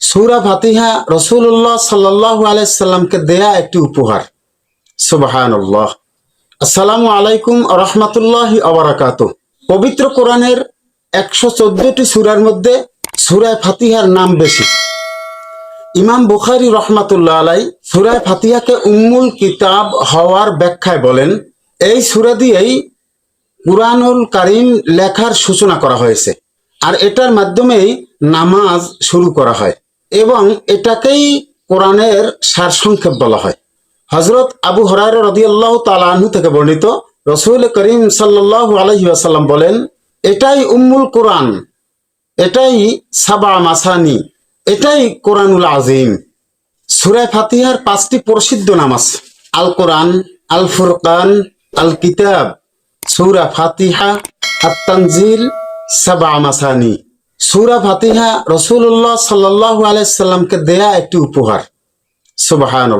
সুরা ফাতিহা রসুল্লাহ সাল্লাহ আলাইসাল্লামকে দেয়া একটি উপহার। সুবাহান আসসালামু আলাইকুম রহমতুল্লাহ আবরাকাত পবিত্র কোরআনের একশো চোদ্দটি সুরার মধ্যে সুরায় ফাতিহার নাম বেশি। ইমাম বুখারি রহমাতুল্লাহ আলাই সুরায় ফাতিহাকে উম্মুল কিতাব হওয়ার ব্যাখ্যায় বলেন, এই সুরা দিয়েই কুরআনুল কারিম লেখার সূচনা করা হয়েছে। আর এটার মাধ্যমেই নামাজ শুরু করা হয়। এবং এটাকেই কোরআনের সারসংক্ষেপ বলা হয়। হজরত আবু হরার রদিয়াল্লাহ তালাহু থেকে বর্ণিত, রসুল করিম সাল্লাহ আলহি আসাল্লাম বলেন, এটাই উম্মুল কোরআন, এটাই সাবা মাসানি, এটাই কোরআনুল আজিম। সুরায় ফাতিহার পাঁচটি প্রসিদ্ধ নাম আছে। আল কোরআন আল ফুরকান আল কিতাব সুরা ফাতিহা, আত্তানজিল, সাবা মাসানি। সুরা ফাতিহা রসুল্লাহ সাল্লাহ আলাইসাল্লামকে দেয়া একটি উপহার। সুবাহান